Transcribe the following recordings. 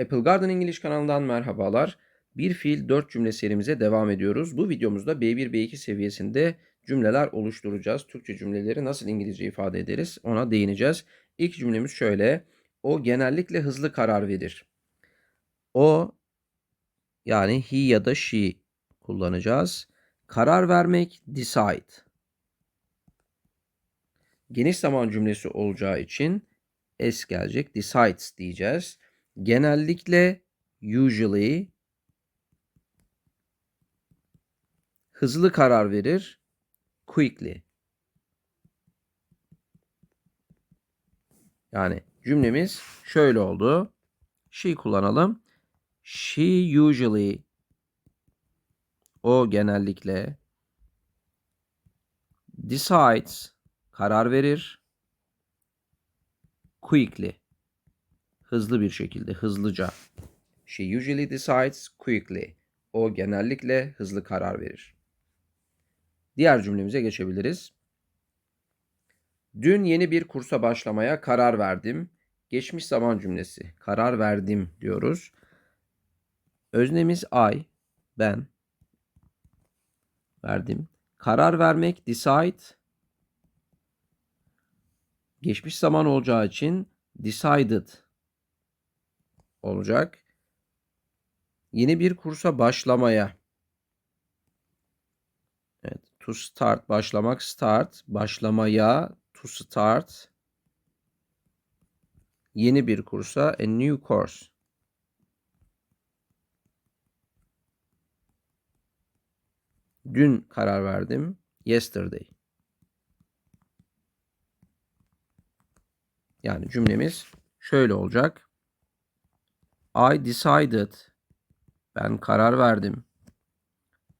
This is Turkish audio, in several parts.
Apple Garden İngiliz kanalından merhabalar. Bir fiil 4 cümle serimize devam ediyoruz. Bu videomuzda B1 B2 seviyesinde cümleler oluşturacağız. Türkçe cümleleri nasıl İngilizce ifade ederiz ona değineceğiz. İlk cümlemiz şöyle. O genellikle hızlı karar verir. O yani he ya da she kullanacağız. Karar vermek decide. Geniş zaman cümlesi olacağı için s gelecek. Decides diyeceğiz. Genellikle usually hızlı karar verir. Quickly. Yani cümlemiz şöyle oldu. She kullanalım. She usually o genellikle decides karar verir quickly hızlı bir şekilde hızlıca she usually decides quickly o genellikle hızlı karar verir. Diğer cümlemize geçebiliriz. Dün yeni bir kursa başlamaya karar verdim. Geçmiş zaman cümlesi. Karar verdim diyoruz. Öznemiz I, ben. Verdim. Karar vermek decide. Geçmiş zaman olacağı için decided olacak. Yeni bir kursa başlamaya. Evet, to start başlamak start, başlamaya to start. Yeni bir kursa a new course. Dün karar verdim. Yesterday. Yani cümlemiz şöyle olacak. I decided ben karar verdim.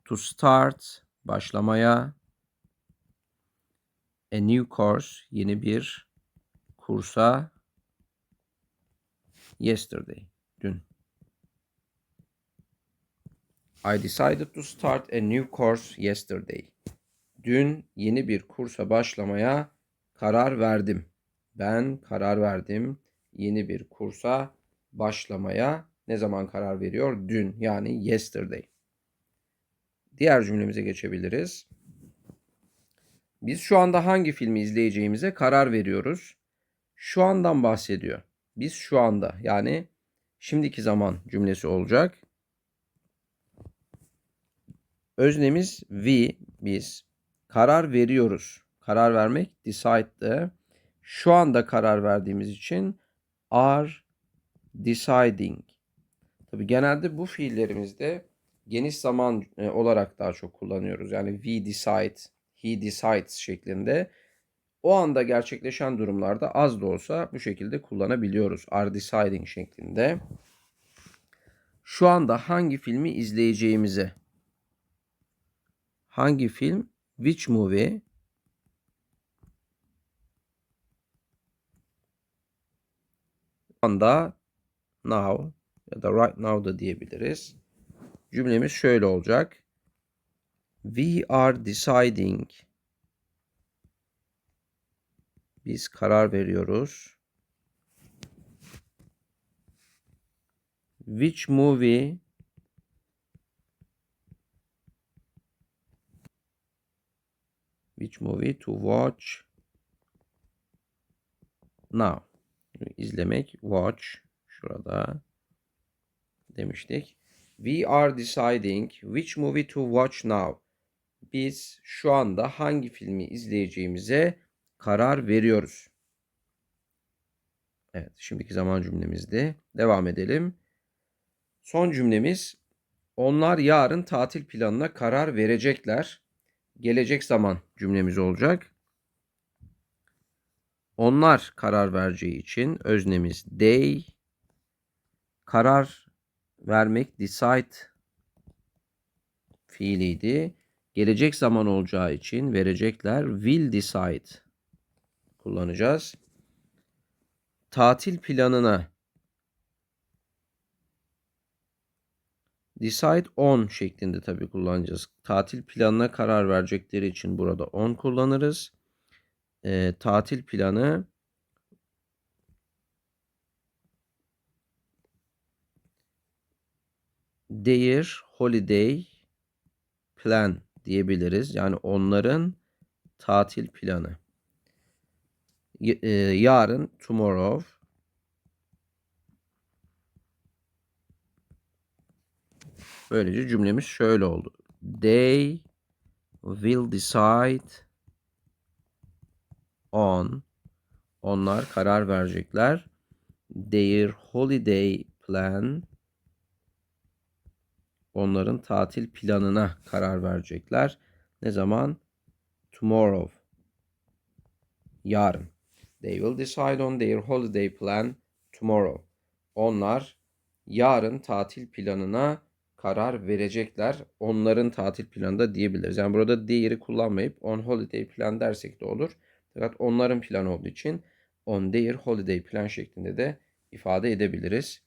To start başlamaya a new course yeni bir kursa yesterday dün. I decided to start a new course yesterday. Dün yeni bir kursa başlamaya karar verdim. Ben karar verdim yeni bir kursa başlamaya. Ne zaman karar veriyor? Dün yani yesterday. Diğer cümlemize geçebiliriz. Biz şu anda hangi filmi izleyeceğimize karar veriyoruz. Şu andan bahsediyor. Biz şu anda yani şimdiki zaman cümlesi olacak. Öznemiz we, biz. Karar veriyoruz. Karar vermek decide'de. Şu anda karar verdiğimiz için are deciding. Tabi genelde bu fiillerimizde geniş zaman e, olarak daha çok kullanıyoruz. Yani we decide, he decides şeklinde. O anda gerçekleşen durumlarda az da olsa bu şekilde kullanabiliyoruz. Are deciding şeklinde. Şu anda hangi filmi izleyeceğimize. Hangi film? Which movie? anda now ya da right now da diyebiliriz. Cümlemiz şöyle olacak. We are deciding. Biz karar veriyoruz. Which movie which movie to watch now izlemek watch şurada demiştik. We are deciding which movie to watch now. Biz şu anda hangi filmi izleyeceğimize karar veriyoruz. Evet, şimdiki zaman cümlemizde devam edelim. Son cümlemiz onlar yarın tatil planına karar verecekler. Gelecek zaman cümlemiz olacak. Onlar karar vereceği için öznemiz they karar vermek decide fiiliydi. Gelecek zaman olacağı için verecekler will decide kullanacağız. Tatil planına decide on şeklinde tabii kullanacağız. Tatil planına karar verecekleri için burada on kullanırız e, tatil planı their holiday plan diyebiliriz. Yani onların tatil planı. E, yarın tomorrow Böylece cümlemiz şöyle oldu. They will decide on onlar karar verecekler. Their holiday plan onların tatil planına karar verecekler. Ne zaman? Tomorrow. Yarın. They will decide on their holiday plan tomorrow. Onlar yarın tatil planına karar verecekler. Onların tatil planı da diyebiliriz. Yani burada their'i kullanmayıp on holiday plan dersek de olur. Fakat onların planı olduğu için on their holiday plan şeklinde de ifade edebiliriz.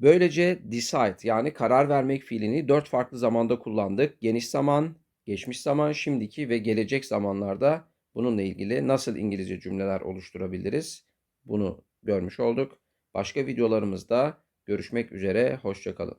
Böylece decide yani karar vermek fiilini dört farklı zamanda kullandık. Geniş zaman, geçmiş zaman, şimdiki ve gelecek zamanlarda bununla ilgili nasıl İngilizce cümleler oluşturabiliriz? Bunu görmüş olduk. Başka videolarımızda görüşmek üzere. Hoşçakalın.